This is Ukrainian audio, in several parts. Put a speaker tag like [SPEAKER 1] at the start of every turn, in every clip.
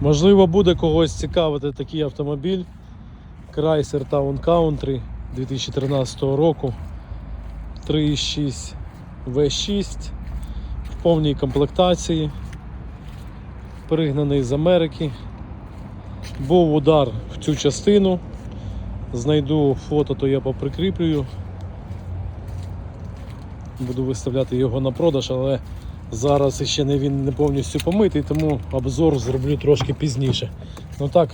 [SPEAKER 1] Можливо, буде когось цікавити такий автомобіль. Chrysler Town Country 2013 року. 3.6 V6 в повній комплектації. Пригнаний з Америки. Був удар в цю частину. Знайду фото, то я поприкріплюю. Буду виставляти його на продаж, але зараз ще не він не повністю помитий, тому обзор зроблю трошки пізніше. Ну так,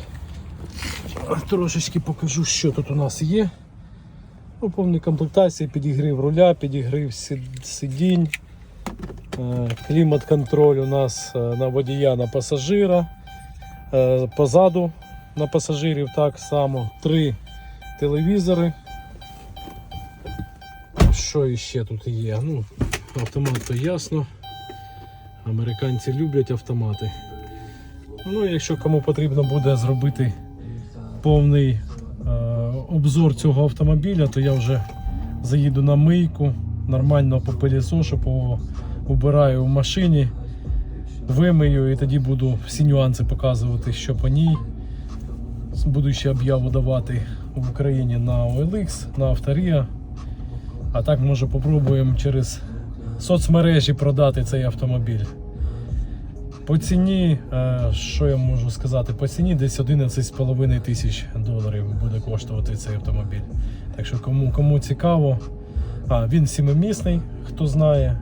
[SPEAKER 1] трошечки покажу, що тут у нас є. У повній комплектації підігрів руля, підігрів сидінь, е, клімат-контроль у нас е, на водія, на пасажира, е, позаду на пасажирів так само, три телевізори. Що іще тут є? Ну, автомат то ясно. Американці люблять автомати. Ну, якщо кому потрібно буде зробити повний е, обзор цього автомобіля, то я вже заїду на мийку, нормально попилісошу, по убираю в машині, вимию і тоді буду всі нюанси показувати, що по ній. Буду ще об'яву давати в Україні на OLX, на Авторія. А так може попробуємо через соцмережі продати цей автомобіль. По ціні, е, що я можу сказати, по ціні десь 11,5 тисяч доларів буде коштувати цей автомобіль. Так що кому, кому цікаво, а він сімимісний, хто знає.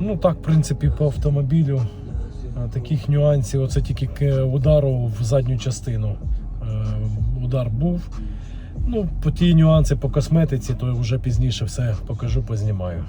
[SPEAKER 1] Ну так, в принципі, по автомобілю таких нюансів, оце тільки удару в задню частину. Е, Удар був. Ну, по ті нюанси по косметиці, то вже пізніше все покажу, познімаю.